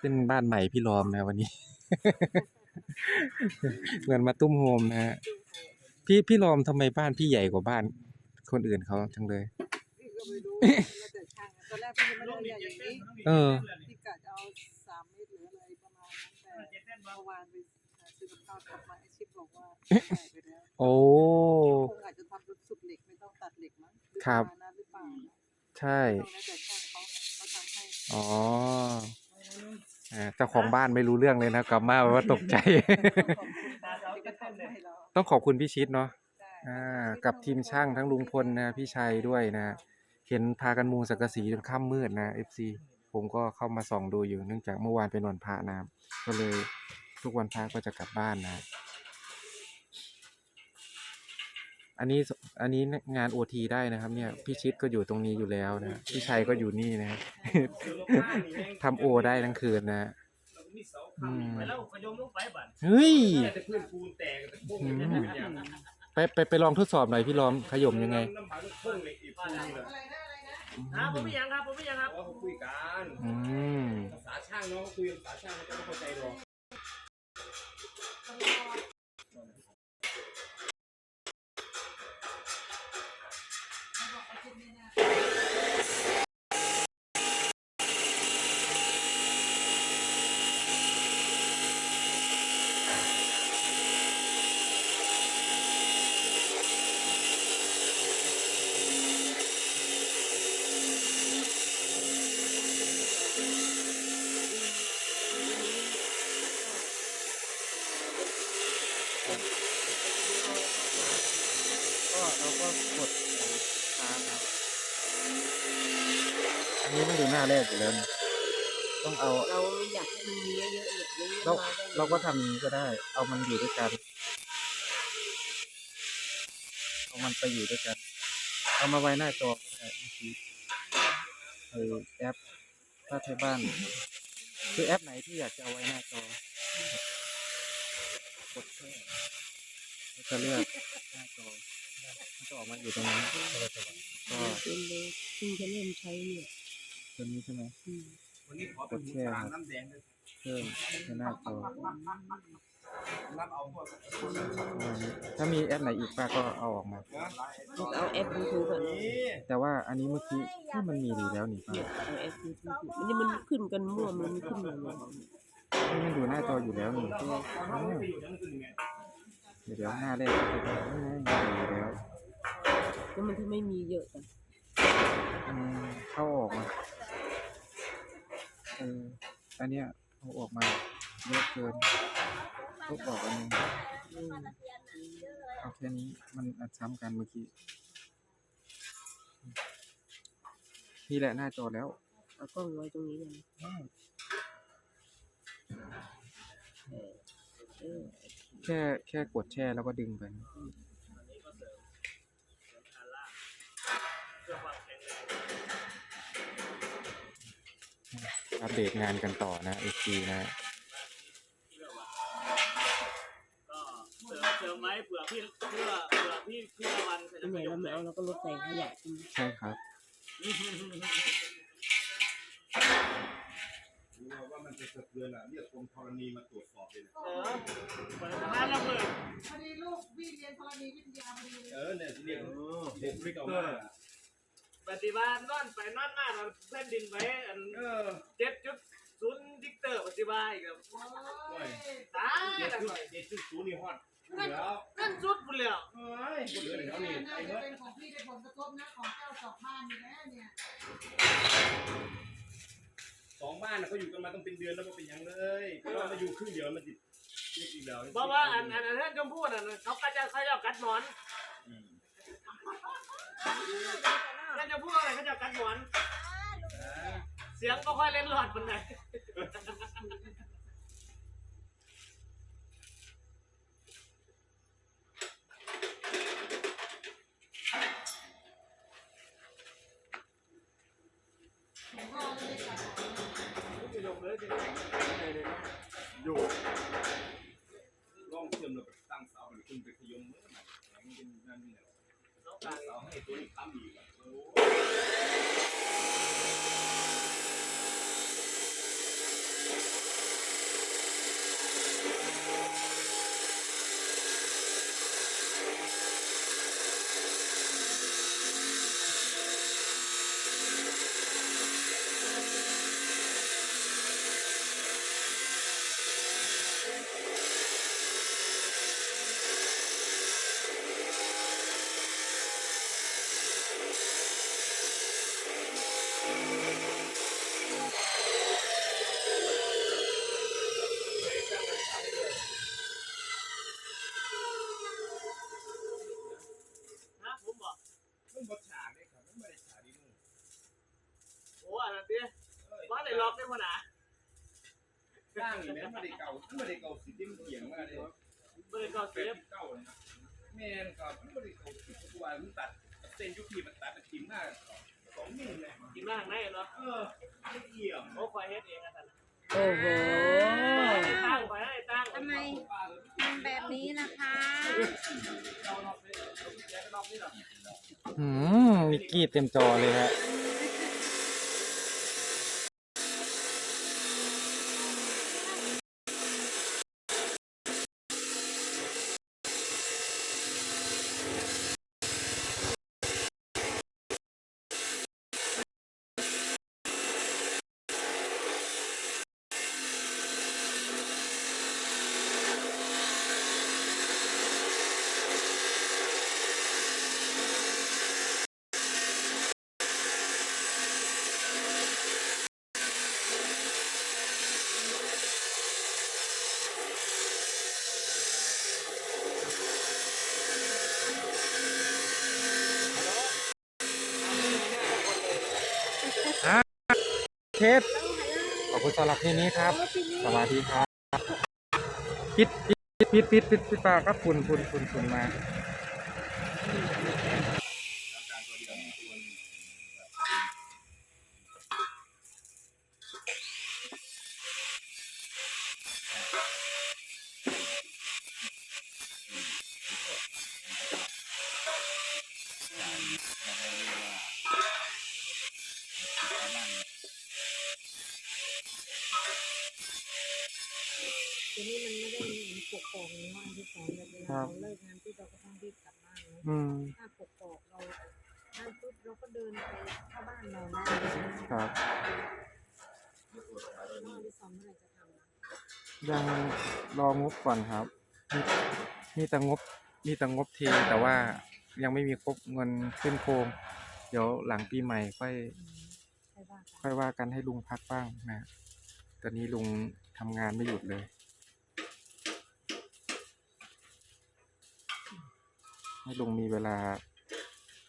ขึ้นบ้านใหม่พี่รอมนะวันนี้ เหมือนมาตุ้มโฮมนะฮะพี่พี่รอมทำไมบ้านพี่ใหญ่กว่าบ้าน คนอื่นเขาจังเลย พี่ก็ไม่รู้แล้วแต่ช่างตอนแรกพี่ยังไม่ได้เรียกอย่างนี้เออ พี่กะจะเอาสามเมตรหรืออะไรประมาณนั้นแต่เมื่อวานไปหาซื้อกับข้าวกลับมาไอชิปบอกว่าใส่ไปแล้วโอ้ คงอาจจะทำเป็นสุดเหล็กไม่ต้องตัดเหล็กมั้งหอครับ ประมาณนั้นหรือเปล่านะใช่ ต้องแล้วแต่ช่างเขาเขาทำให้ อ๋อ อ่าเจ้าของบ้านไม่รู้เรื่องเลยนะกลับมาแบบว่าตกใจพี่ก็ทำให้เราต้องขอบคุณพี่ชิดเนาะได้อ่ากับทีมช่างทั้งลุงพลนะพี่ชัยด้วยนะ เห็นพากันมุงสังกะสีจนค่ำมืดนะ FC ผมก็เข้ามาส่องดูอยู่เนื่องจากเมื่อวานเป็นวันพระนะครับก็เลยทุกวันพระก็จะกลับบ้านนะ อันนี้สอันนี้งานโอทีได้นะครับ เนี่ยพี่ชิดก็อยู่ตรงนี้อยู่แล้วนะพี่ชัยก็อยู่นี่นะทำโอได้ทั้งคืนนะมีเสาค้ำไปแล้วขยมลงไปบัดเฮ้ยแต่พื้นปูนแตกแต่พวกนี้ไม่ได้อย่างไปไปไปลองทดสอบหน่อยพี่ล้อมขยมยังไงน้ำหาลูกพุ่งเลยอีกปูนเลยอะไรนะอะไรนะฮะผมไม่ยังครับผมไม่ยังครับว่าเขาคุยกันอืมภาษาช่างเนาะเขาคุยภาษาช่างเขาจะไม่เข้าใจหรอก เราก็กดค้างครับอันนี้ไม่ดูหน้าแรกอยู่แล้วนะต้องเอา เราอยากให้มันมีเยอะๆเนี่ยเยอะๆเรามาได้เราก็ทำอย่างนี้ก็ได้ เอามันอยู่ด้วยกัน เอามันไปอยู่ด้วยกัน เอามาไว้หน้าจอก็ได้เมื่อกี้ไอแอปถ้าใช้บ้าน คือแอปไหนที่อยากจะเอาไว้หน้าจอกดแค่แล้วก็เลือกหน้าจอ มันก็ออกมาอยู่ตรงนี้ก็เป็นเลยซึ่งจะเริ่มใช้เนี่ยตัวนี้ใช่ไหมอืมวันนี้ขอเป็นสารน้ำแดงด้วยเพิ่มในหน้าจอรับเอาพวกประมาณนี้ถ้ามีแอปไหนอีกป้าก็เอาออกมาเอาแอปยูทูบอะนี้แต่ว่าอันนี้เมื่อกี้ที่มันมีดีแล้วนี่ป้าเอาแอปยูทูบมันนี่มันขึ้นกันมั่วมันขึ้นมาเลยที่มันดูหน้าจออยู่แล้วนี่เเดี๋ยวหน้าแรกก็จะได้นี่ไงอยู่แล้วแล้วมันถ้าไม่มีเยอะกันอืมเข้าออกมาเอออันเนี้ยเอาออกมาเยอะเกินลบออกอันนึงอืมเอาแค่นี้มันอัดซ้ำกันเมื่อกี้นี่แหละหน้าจอแล้วเอากล้องไว้ตรงนี้เลยได้เออ แค่แค่กดแช่แล้วก็ดึงไปอัปเดตงานกันต่อนะ XG นะก็เสริมเสริมไว้เผื่อพี่เพื่อเผื่อพี่พี่ละวันจะอันไหนเราไม่เอาเราก็ลดใส่ขยะใช่ไหมใช่ครับ รู้ว่ามันจะสะเทือนอะเรียกกรมธรณีมาตรวจสอบเลยเออเปิดร้านระเบิดพอดีลูกพี่เรียนธรณีวิทยาพอดีเลยเออเนี่ยที่เรียกเด็กไม่เก่ามากปฏิบัตินอนไปนอนมาตอนแผ่นดินไหวอันเออเจ็ดจุดศูนย์ดิกเตอร์ปฏิบัติอีกแล้วโอ้ยตายเด็กแล้วจุดเด็กจุดศูนย์นี่ฮอดพูดแล้วนั่นสุดพุ่นแล้วเฮ้ยพูดเหลือเดี๋ยวนี่น่าไอ้จะเว้ยเป็นของพี่ได้ผลกระทบนะของเจ้าสองบ้านนี่แหละเนี่ย สองบ้านเขาอยู่กันมาต้องเป็นเดือนแล้วก็เป็นยังเลยก็มาอยู่ครึ่งเดียวมันติดเรียกอีกแล้วเพราะว่าอันอันอันท่านชมพู่น่ะเขาก็จะเขาจะกัดหมอนท่านชมพู่อะไรเขาจะกัดหมอน เสียงก็ค่อยเล่นหลอดมันไหน เลยนะอยู่ร่องเชื่อมเราตั้งเสามันขึ้นไปขยมเมื่อไหร่แข็งเป็นนั่นนี่แหละตั้งเสาให้ตัวนี้ค้ำอีกอะโอ้ สร้างนี่แม่ไม่ได้เก่าไม่ได้เก่าสิเต็มเกียงมาเลยเบอร์เก้าเป็สินบเก่าเลยนะแม่นครับไม่ได้เก่าสิทุกวันมันตัดเส้นยุคีมันตัดเป็นทิมหน้าสองมิลเลยกินล่างไหนเนาะเออไม่เกี่ยมโอ้ควายเฮ็ดเองอะท่านโอ้โหตั้งไปให้ตั้งทำไมมันแบบนี้ล่ะคะอืมมิกกี้เต็มจอเลยฮะ เคสขอบคุณสำหรับที่นี้ครับ สวัสดีครับ ปิดปิดปิดปิดปิดปิดปากครับคุณคุณคุณคุณมา เวลาเราเลิกงานที่เราก็ต้องรีบกลับบ้านเนาะอืมถ้าปกปอกเรานั่นปุ๊บเราก็เดินไปเข้าบ้านนอนได้เลยครับแล้วอันที่สองเมื่อไหร่จะทำนะยังรองบก่อนครับมีมีแต่งบมีแต่งบเทแต่ว่ายังไม่มีครบเงินขึ้นโครงเดี๋ยวหลังปีใหม่ค่อย อืมใช่ว่ากันค่อยว่ากันให้ลุงพักบ้างนะ ตอนนี้ลุงทำงานไม่หยุดเลย ให้ลุงมีเวลา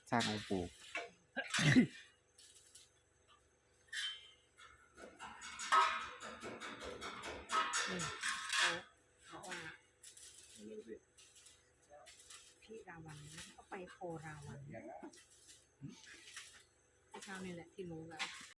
สร้างองค์ปู่นี่เขาเขาว่าพี่ราวันนะก็ไปโพราวันเช้านี่แหละที่รู้แล้ว